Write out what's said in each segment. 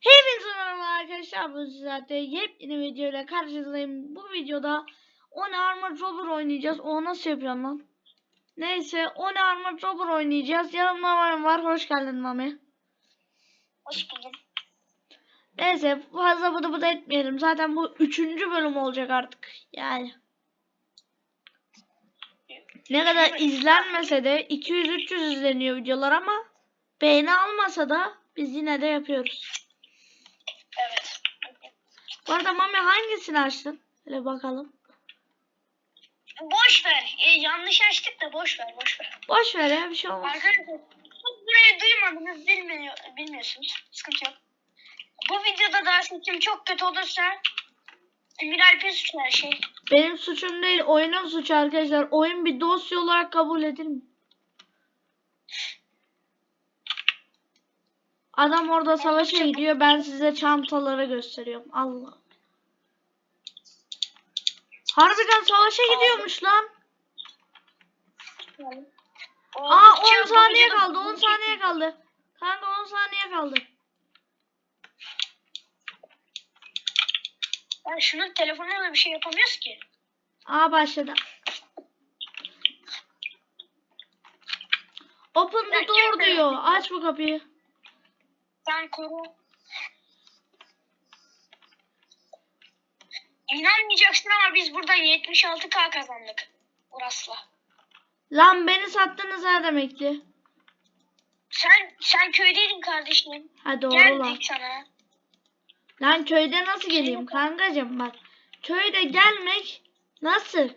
Hepinize merhaba arkadaşlar. Bu zaten yepyeni videoyla karşınızdayım. Bu videoda One Armored Robber oynayacağız. O nasıl yapıyorum lan? Neyse One Armored Robber oynayacağız. Yanımda Mami var. Hoş geldin Mami. Hoş buldum. Neyse fazla bıdı bıdı etmeyelim. Zaten bu üçüncü bölüm olacak artık. Yani. Ne kadar izlenmese de 200-300 izleniyor videolar ama beğeni almasa da biz yine de yapıyoruz. Bu arada Mami hangisini açtın? Hele bakalım. Boş ver. E, yanlış açtık da boş ver, boş ver. Boş ver ya bir şey olmaz. Arkadaşlar burayı duymadınız, bilmiyor, bilmiyorsunuz. Sıkıntı yok. Bu videoda da sesim çok kötü olursa Emir Alp'in suçu her şey. Benim suçum değil oyunun suçu arkadaşlar. Oyun bir dosya olarak kabul edilmiyor. Adam orada savaşa gidiyor. Ben size çantaları gösteriyorum. Allah. Harbiden savaşa gidiyormuş lan. Aa 10 saniye kaldı. 10 saniye kaldı. Kanka 10 saniye kaldı. Ben şunun telefonuna da bir şey yapamıyoruz ki. Aa başladı. Open the door diyor. Aç bu kapıyı. Sen koru. İnanmayacaksın ama biz buradan 76k kazandık. Uras'la. Lan beni sattınız ha demekti. Sen sen köydeydin kardeşim. Ha doğru lan. Geldik sana. Lan köyde nasıl geleyim kankacım bak. Köyde gelmek nasıl?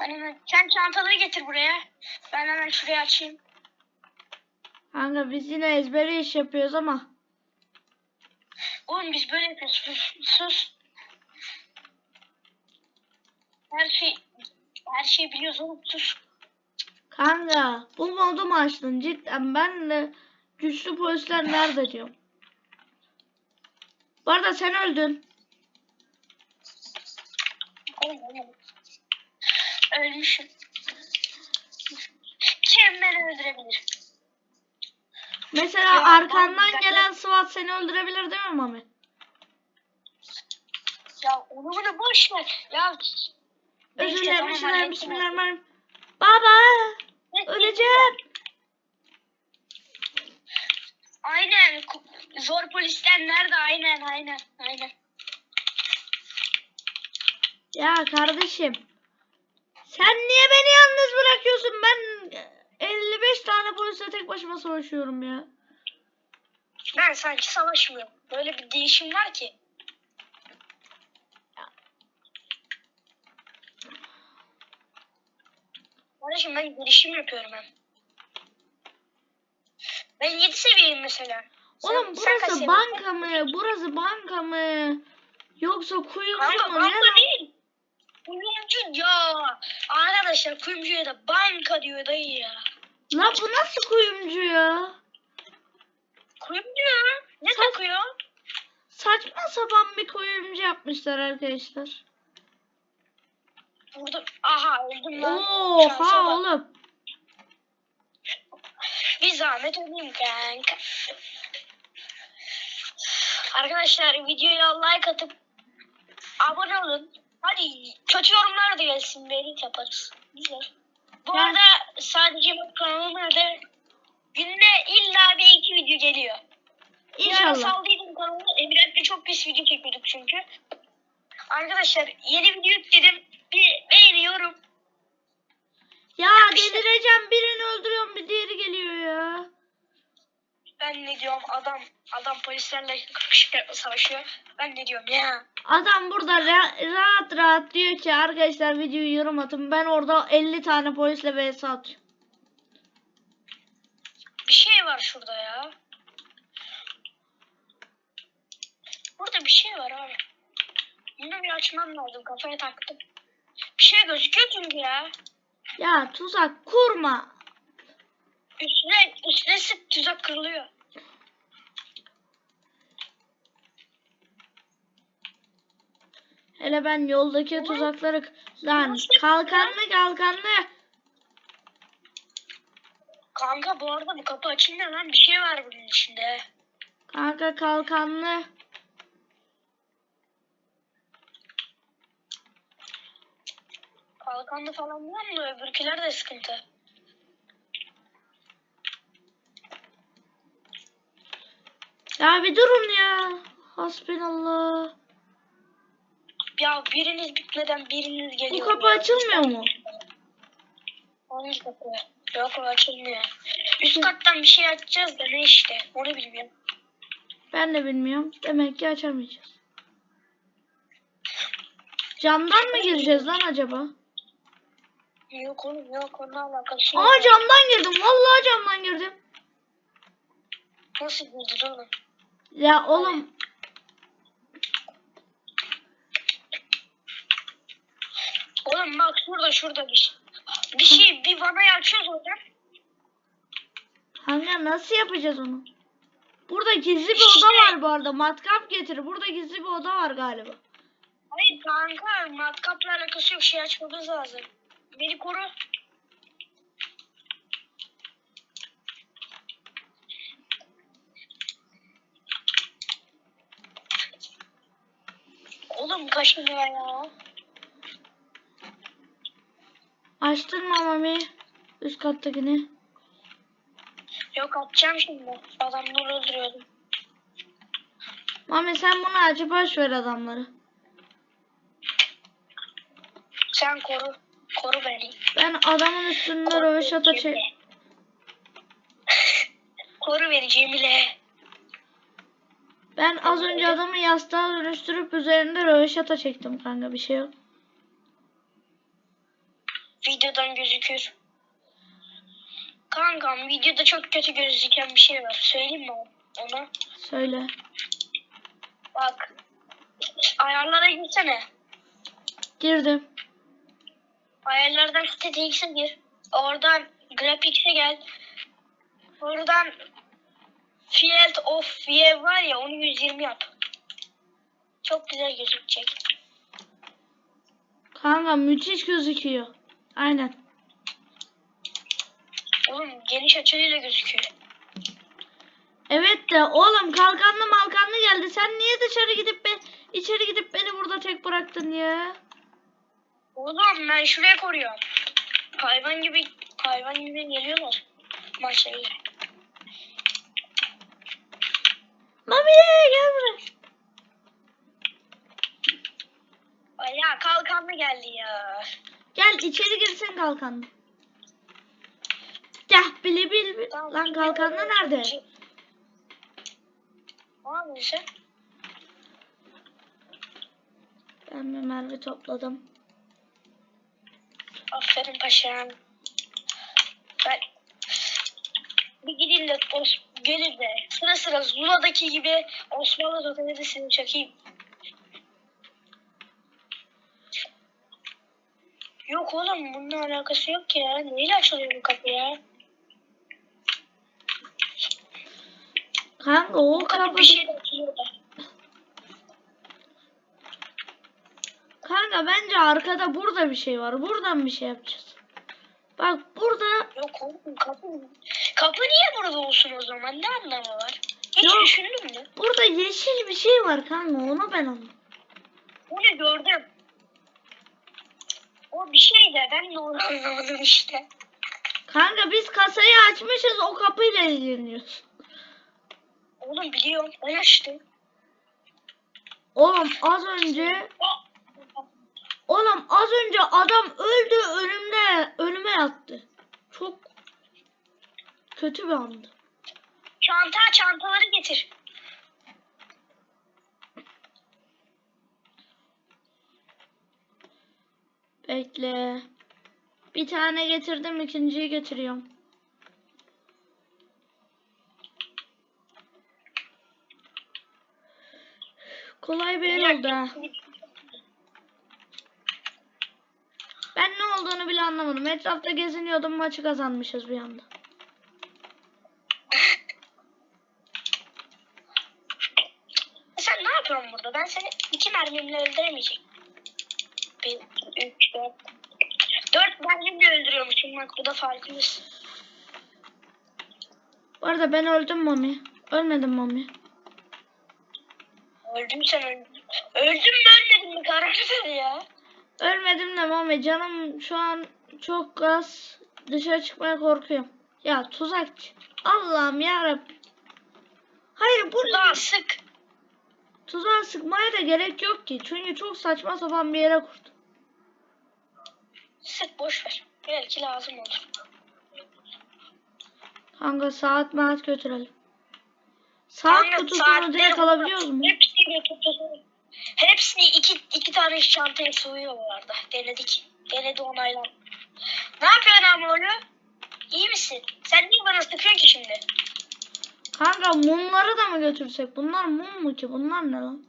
Ben hemen sen çantaları getir buraya. Ben hemen şuraya açayım. Kanka biz yine ezbere iş yapıyoruz ama. Oğlum biz böyle yapıyoruz. Sus. sus. Her şey her şeyi biliyoruz oğlum sus. Kanka bu modu mu açtın cidden ben de güçlü polisler nerede diyorum. Bu arada sen öldün. Ölmüşüm. Kim beni öldürebilir? Mesela Ya, arkandan gelen SWAT seni öldürebilir değil mi Mami? Ya onu bunu boş ver. Ya Özür dilerim, özür dilerim, bismillahirrahmanirrahim. Baba! Öleceğim. Aynen. Zor polisler nerede? Aynen aynen aynen. Ya kardeşim. Sen niye beni yalnız bırakıyorsun? Ben 55 tane polisle tek başıma savaşıyorum ya. Ben sanki savaşmıyorum. Böyle bir değişim var ki. Kardeşim ben gelişim yapıyorum hem. Ben 7 seviyeyim mesela. Sen- Oğlum sen burası seviyesin? banka mı? Burası banka mı? Yoksa kuyumcu mu? banka değil. Kuyumcu ya. Arkadaşlar kuyumcuya da banka diyor dayı ya. Lan bu nasıl kuyumcu ya? Kuyumcu. Ne Sen- takıyor? Saçma sapan bir kuyumcu yapmışlar arkadaşlar. Burada. Aha öldüm lan. Oha oğlum. Bir zahmet olayım kanka. Arkadaşlar videoya like atıp abone olun. Hadi kötü yorumlar da gelsin. Beğeni yaparız. Güzel. Bu Ben- arada sadece bu kanalıma da günde illa bir iki video geliyor. Bir İnşallah. saldıydım kanalı. Emirhan'la çok pis video çekiyorduk çünkü. Arkadaşlar yeni video yükledim. Bir beğeni yorum. Ya Yapıştır. delireceğim. Birini öldürüyorum bir diğeri geliyor ya. Ben ne diyorum adam adam polislerle kapışıyor, savaşıyor. Ben ne diyorum ya. Adam burada ra- rahat rahat diyor ki arkadaşlar videoyu yorum atın. Ben orada 50 tane polisle vs atıyorum. Bir şey var şurada ya. Burada bir şey var abi. Bunu bir açmam lazım. Kafaya taktım. Bir şey gözüküyor çünkü ya. Ya tuzak kurma. Üstüne, üstüne sık tuzak kırılıyor. Hele ben yoldaki tuzakları... Lan kalkanlı kalkanlı. Kanka bu arada bu kapı açılmıyor lan. Bir şey var bunun içinde. Kanka kalkanlı. Kalkanlı falan var mı? Öbürküler de sıkıntı. Ya bir durun ya. Hasbinallah. Ya biriniz bitmeden biriniz Bu geliyor. kapı ya. açılmıyor mu? Hangi kapı? Yok o açılmıyor. Üst kattan bir şey açacağız da ne işte. Onu bilmiyorum. Ben de bilmiyorum. Demek ki açamayacağız. Camdan mı gireceğiz lan acaba? Yok oğlum yok onunla alakası yok. Aa camdan girdim. Vallahi camdan girdim. Nasıl girdin oğlum? Ya oğlum Oğlum bak şurada şurada bir şey. Bir şey bir vanayı açıyoruz oradan. Kanka nasıl yapacağız onu? Burada gizli bir oda var bu arada. Matkap getir. Burada gizli bir oda var galiba. Hayır kanka matkapla alakası yok şey açmamız lazım. Beni koru. Oğlum kaşınıyor ya. Açtın mı Mami? Üst kattakini. Yok atacağım şimdi. Adamları öldürüyordum. Mami sen bunu aç boş ver adamları. Sen koru. Koru beni. Ben adamın üstünde röveşata çek. Koru beni Cemile. Ben az önce adamı yastığa dönüştürüp üzerinde röveşata çektim kanka bir şey yok. Videodan gözükür. Kankam videoda çok kötü gözüken bir şey var. Söyleyeyim mi ona? Söyle. Bak. Ayarlara girsene. Girdim. Ayarlardan STX'e gir. Oradan Graphics'e gel. Oradan Field of View var ya onu 120 yap. Çok güzel gözükecek. Kanka müthiş gözüküyor. Aynen. Oğlum geniş açıyla gözüküyor. Evet de oğlum kalkanlı malkanlı geldi. Sen niye dışarı gidip ben içeri gidip beni burada tek bıraktın ya? Oğlum ben şuraya koruyorum. Hayvan gibi hayvan gibi geliyorlar maçlara. Mami gel buraya. Ay ya kalkanlı geldi ya. Gel içeri girsin kalkanlı. Gel bili bil bil. Tamam, Lan kalkanlı nerede? Ne yapıyorsun sen? Ben bir mermi topladım. Aferin paşam. Ben bir gideyim de Os gelir de sıra sıra Zula'daki gibi Osmanlı Soteli'sini çakayım. Yok oğlum bununla alakası yok ki ya. Neyle açılıyor bu kapı ya? Kanka o kapı bir şey açılıyor da. Kanka bence arkada burada bir şey var. Buradan bir şey yapacağız. Bak burada Yok oğlum kapı Kapı niye burada olsun o zaman? Ne anlamı var? Hiç Yok. düşündün mü? burada yeşil bir şey var kanka. Onu ben anladım. Onu gördüm. O bir şey de ben de onu anlamadım işte. Kanka biz kasayı açmışız o kapıyla ilgileniyoruz. Oğlum biliyorum. Ben açtım. Oğlum az önce Oğlum az önce adam öldü önümde önüme yattı. Çok kötü bir andı. Çanta çantaları getir. Bekle. Bir tane getirdim ikinciyi getiriyorum. Kolay bir el oldu ha. Ben ne olduğunu bile anlamadım. Etrafta geziniyordum maçı kazanmışız bir anda. Sen ne yapıyorsun burada? Ben seni iki mermimle öldüremeyeceğim. Bir, üç, dört. Dört mermimle öldürüyormuşum bak bu da farkımız. Bu arada ben öldüm Mami. Ölmedim Mami. Öldüm sen öldün. Öldüm mü ölmedim mi karar ver ya. Ölmedim de Mami. Canım şu an çok gaz. Dışarı çıkmaya korkuyorum. Ya tuzakçı. Allah'ım yarabbim. Hayır bu Daha sık. Tuzağa sıkmaya da gerek yok ki. Çünkü çok saçma sapan bir yere kurdu. Sık boş ver. Belki lazım olur. Kanka saat maat götürelim. Saat Kanka, kutusunu direkt alabiliyoruz mu? Hepsini kutusu. Hepsini iki, iki tane çantaya sığıyor bu arada. Denedik. Denedi onaylan. Ne yapıyorsun ama oğlum? İyi misin? Sen niye bana sıkıyorsun ki şimdi? Kanka mumları da mı götürsek? Bunlar mum mu ki? Bunlar ne lan?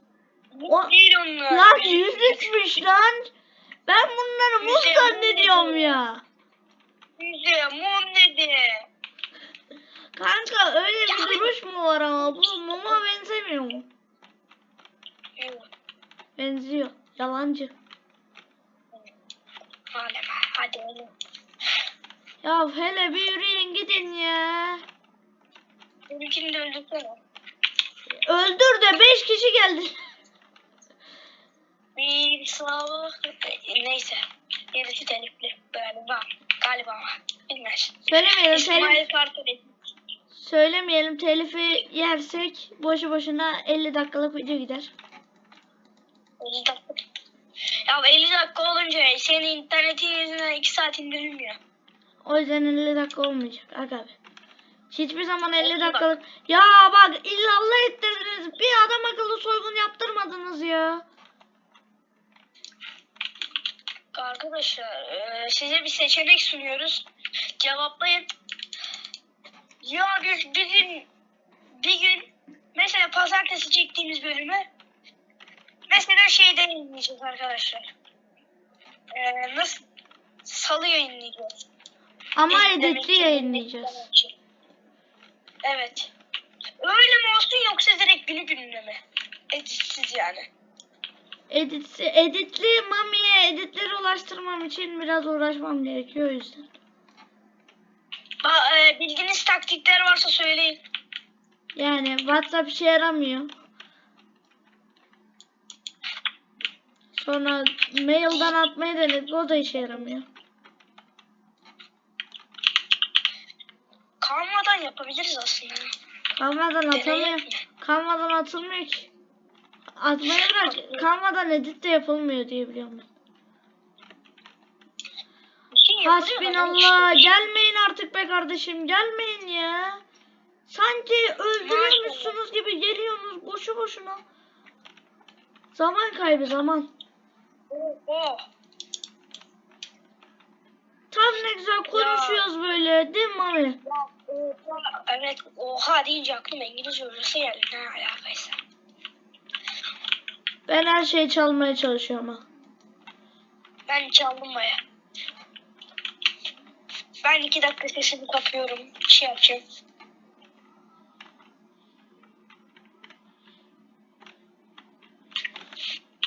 O- değil onlar. Lan yüzükmüş lan. Ben bunları mum Yüzüğü zannediyorum ya. Yüzüğe mum dedi. Kanka öyle bir duruş mu var ama bu muma benzemiyor mu? Benziyor. Yalancı. Hadi. Ya hele bir yürüyün gidin ya. Benimkini de öldürsene. Öldür de 5 kişi geldi. Bir sağlık. Neyse. Gerisi telifli. Galiba. Galiba. Bilmez. Söylemeyelim telif, İsmail Kartal söylemeyelim telifi yersek boşu boşuna 50 dakikalık video gider. 50 dakika. Ya 50 dakika olunca senin internetin yüzünden 2 saat indirilmiyor. O yüzden 50 dakika olmayacak aga be. Hiçbir zaman 50 Oldu bak. dakikalık. Ya bak illallah ettirdiniz. Bir adam akıllı soygun yaptırmadınız ya. Arkadaşlar eee, size bir seçenek sunuyoruz. Cevaplayın. Ya biz bir gün bir gün mesela pazartesi çektiğimiz bölümü mesela şeyde yayınlayacağız arkadaşlar. Eee, nasıl? Salı yayınlayacağız. Ama editli yayınlayacağız. Evet. Öyle mi olsun yoksa direkt günü gününe mi? Editsiz yani. Edit, editli Mami'ye editleri ulaştırmam için biraz uğraşmam gerekiyor o yüzden. Ba- e, bildiğiniz taktikler varsa söyleyin. Yani WhatsApp işe yaramıyor. Sonra mailden atmayı denedik o da işe yaramıyor. Kalmadan yapabiliriz aslında. Kalmadan mi? Kalmadan atılmıyor ki. Atmayı bırak. Kalmadan edit de yapılmıyor diye biliyorum ben. Şey Hasbinallah. işte. Gelmeyin artık be kardeşim. Gelmeyin ya. Sanki öldürüyormuşsunuz gibi geliyorsunuz boşu boşuna. Zaman kaybı zaman. Tam ne güzel konuşuyoruz böyle değil mi Mami? Ya, oha, Evet oha deyince aklıma İngilizce hocası geldi. Ne alakaysa. Ben her şeyi çalmaya çalışıyorum ha. Ben çaldım baya. Ben iki dakika sesimi kapıyorum. Bir şey yapacağım.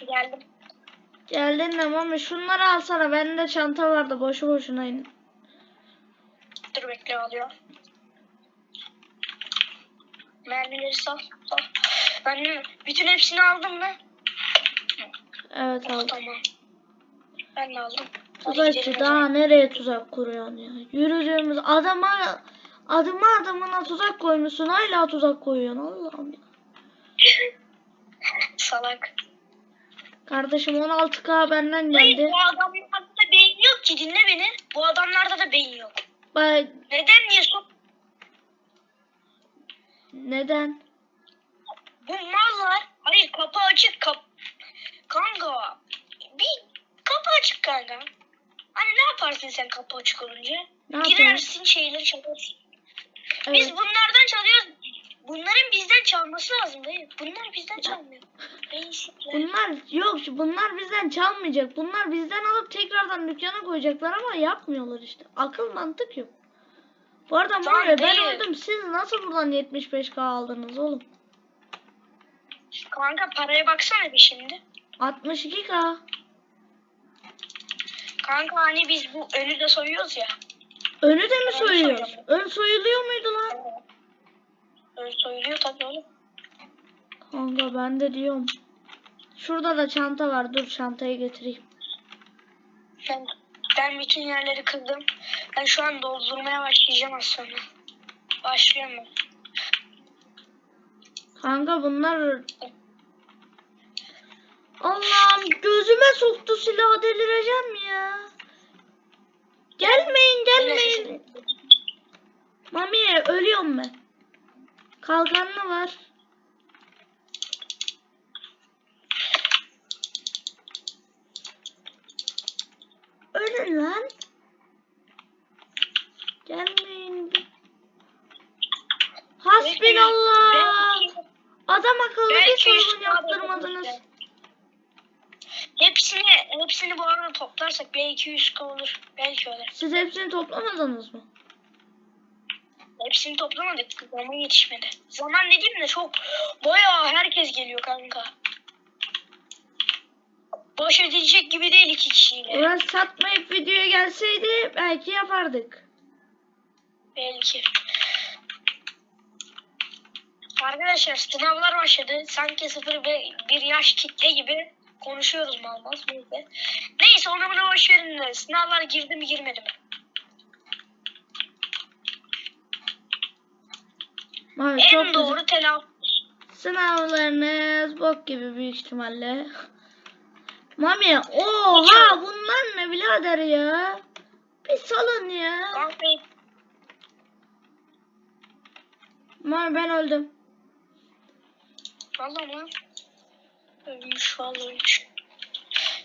Geldim. Geldin de Mami şunları alsana. Bende çanta vardı boşu boşuna in. Dur bekle alıyor. Mermileri sal. sal. Ben bütün hepsini aldım mı? Evet aldım. tamam. Ben de aldım. Tuzakçı daha nereye tuzak kuruyorsun ya? Yürüdüğümüz adama adıma adımına tuzak koymuşsun hala tuzak koyuyorsun Allah'ım ya. Salak. Kardeşim 16k benden Hayır, geldi. bu adamlarda da beyin yok ki dinle beni. Bu adamlarda da beyin yok. Bak Neden diye sor. Neden? Bu mallar. Hayır kapı açık kap. Kanka. Bir kapı açık kanka. Hani ne yaparsın sen kapı açık olunca? Ne? Girersin şeyleri çalırsın. Biz Evet. bunlardan çalıyoruz. Bunların bizden çalması lazım dayı. Bunlar bizden çalmıyor. Bunlar yok bunlar bizden çalmayacak. Bunlar bizden alıp tekrardan dükkana koyacaklar ama yapmıyorlar işte. Akıl mantık yok. Bu arada Tamam, Mami ben değil. öldüm. Siz nasıl buradan 75k aldınız oğlum? Kanka paraya baksana bir şimdi. 62k. Kanka hani biz bu önü de soyuyoruz ya. Önü de mi Ben soyuyoruz? soyuyorum. Ön soyuluyor muydu lan? Öyle söylüyor tabii oğlum. Kanka ben de diyorum. Şurada da çanta var. Dur çantayı getireyim. Ben, ben bütün yerleri kırdım. Ben şu an doldurmaya başlayacağım az sonra. Başlıyorum ben. Kanka bunlar Allah'ım gözüme soktu silah delireceğim ya. Gelmeyin gelmeyin. Mami ölüyorum ben. Kalkanlı var. Ölün lan. Gelmeyin. Hasbinallah. Adam akıllı bir üstüne yaptırmadınız. Hepsini, hepsini bu arada toplarsak belki 100 olur. Belki öyle. Siz hepsini toplamadınız mı? Hepsini toplamadık. Zaman yetişmedi. Zaman dediğim de çok bayağı herkes geliyor kanka. Baş ödeyecek gibi değil iki kişiyle. Ulan satmayıp videoya gelseydi belki yapardık. Belki. Arkadaşlar sınavlar başladı. Sanki sıfır bir, bir yaş kitle gibi konuşuyoruz mal mal. Neyse. Neyse onu bunu boş verin de. Sınavlar girdi mi girmedi mi? Çok En doğru telaffuz. Sınavlarınız bok gibi büyük ihtimalle. Mami oha bunlar ne birader ya? Bir salın ya. Mami ben öldüm. Valla mı? Ölmüş valla ölmüş.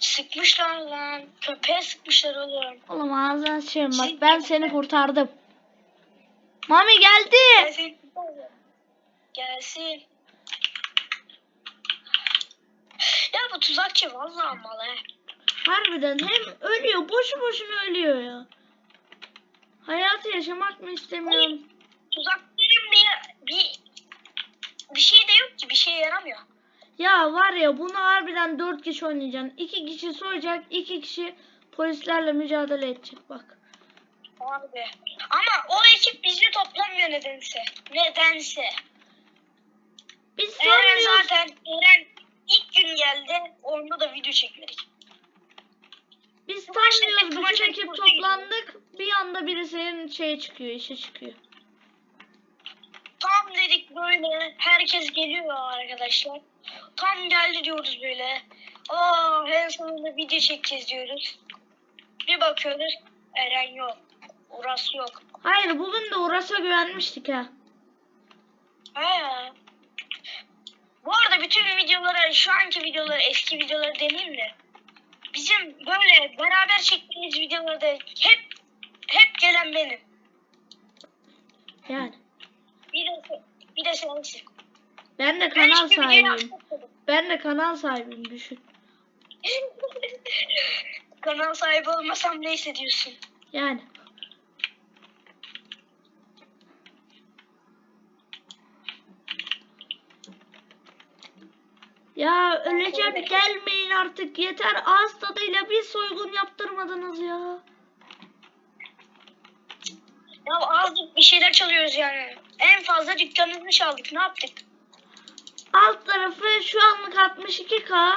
Sıkmışlar lan. Köpeğe sıkmışlar oğlum. Oğlum ağzına sıçayım bak ben seni kurtardım. Mami geldi. Gelsin. Gelsin. Bu tuzakçı valla mal he. Harbiden hem ölüyor boşu boşuna ölüyor ya. Hayatı yaşamak mı istemiyorum? Tuzakların bir, bir, bir şey de yok ki. Bir şeye yaramıyor. Ya var ya bunu harbiden 4 kişi oynayacaksın. 2 kişi soyacak, 2 kişi polislerle mücadele edecek bak. Abi. Ama o ekip bizle toplanmıyor nedense. Nedense. Biz Eren zaten Eren ilk gün geldi. Onda da video çekmedik. Biz tanmıyoruz. tek maç Bütün ekip toplandık. Bir anda birisinin şeye çıkıyor, işe çıkıyor. Tam dedik böyle herkes geliyor arkadaşlar. Tam geldi diyoruz böyle. Aa en sonunda video çekeceğiz diyoruz. Bir bakıyoruz Eren yok. Uras yok. Hayır bugün de Uras'a güvenmiştik ha. Ha. Bütün videoları, şu anki videoları, eski videoları demeyeyim de. Bizim böyle beraber çektiğimiz videolarda hep hep gelen benim. Yani. Bir de, bir de sensin. Ben de Ben kanal video sahibiyim. Ben de kanal sahibiyim düşün. Kanal sahibi olmasam ne hissediyorsun? Yani. Ya öleceğim gelmeyin artık yeter ağız tadıyla bir soygun yaptırmadınız ya. Ya azıcık bir şeyler çalıyoruz yani. En fazla dükkanınızı çaldık. Ne yaptık? Alt tarafı şu anlık 62k.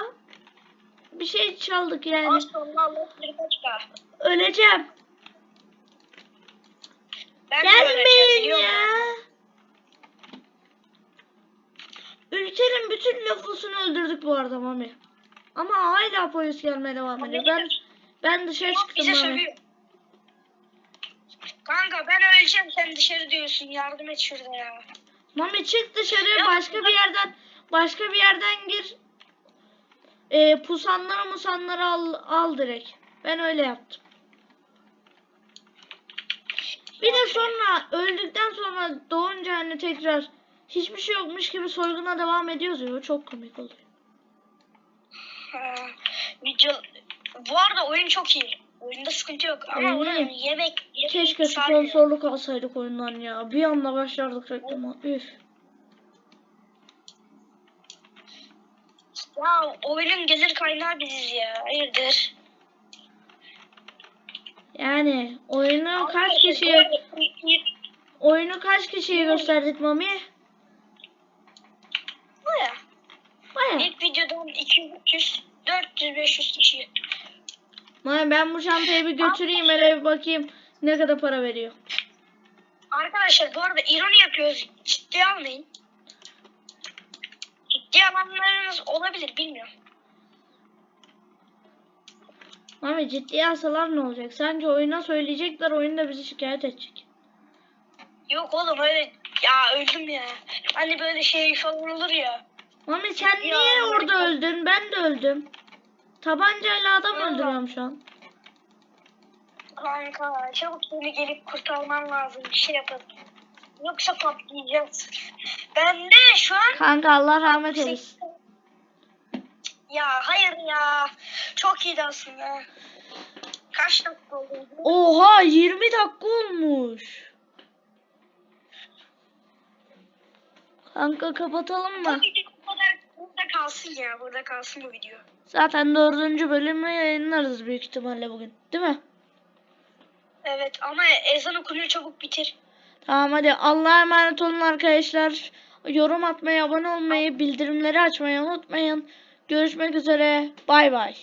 Bir şey çaldık yani. Az sonra Allah bilir kaç daha. Öleceğim. Ben de öleceğim, Gelmeyin biliyor ya. musun? Ülkenin bütün nüfusunu öldürdük bu arada Mami. Ama hala polis gelmeye devam ediyor. Ben ben dışarı Yok, çıktım bize Mami. sövüyor. Kanka ben öleceğim sen dışarı diyorsun. Yardım et şurada ya. Mami çık dışarı başka bir yerden başka bir yerden gir. Ee, pusanları musanları al, al direkt. Ben öyle yaptım. Bir de sonra öldükten sonra doğunca hani tekrar hiçbir şey yokmuş gibi soyguna devam ediyoruz ya. Çok komik oluyor. Video... Bu arada oyun çok iyi. Oyunda sıkıntı yok. Ama Oyun onun iyi. yemek... yemek Keşke sponsorluk alsaydık oyundan ya. Bir anda başlardık reklama. Üf. Ya oyunun gelir kaynağı biziz ya. Hayırdır? Yani oyunu kaç Arkadaşlar, kişiye oyunu kaç kişiye gösterdik Mami? Mami. İlk videodan 200, 400, 500 kişi. Mami ben bu çantayı bir götüreyim hele bir bakayım ne kadar para veriyor. Arkadaşlar bu arada ironi yapıyoruz. Ciddiye almayın. Ciddiye alanlarınız olabilir bilmiyorum. Mami ciddiye alsalar ne olacak? Sence oyuna söyleyecekler oyun da bizi şikayet edecek. Yok oğlum öyle ya öldüm ya. Hani böyle şey falan olur ya. Mami sen Ciddiye niye orada öldün? Ben de öldüm. Tabancayla adam Vallahi. öldürüyorum şu an. Kanka çabuk beni gelip kurtarman lazım. Bir şey yapalım. Yoksa patlayacağız. Ben de şu an Kanka Allah rahmet eylesin. Ya hayır ya. Çok iyiydi aslında. Kaç dakika oldu? Oha 20 dakika olmuş. Kanka kapatalım mı? Burada kalsın ya. Burada kalsın bu video. Zaten dördüncü bölümü yayınlarız büyük ihtimalle bugün. Değil mi? Evet ama ezan okunuyor çabuk bitir. Tamam hadi Allah'a emanet olun arkadaşlar. Yorum atmayı, abone olmayı, bildirimleri açmayı unutmayın. Görüşmek üzere. Bay bay.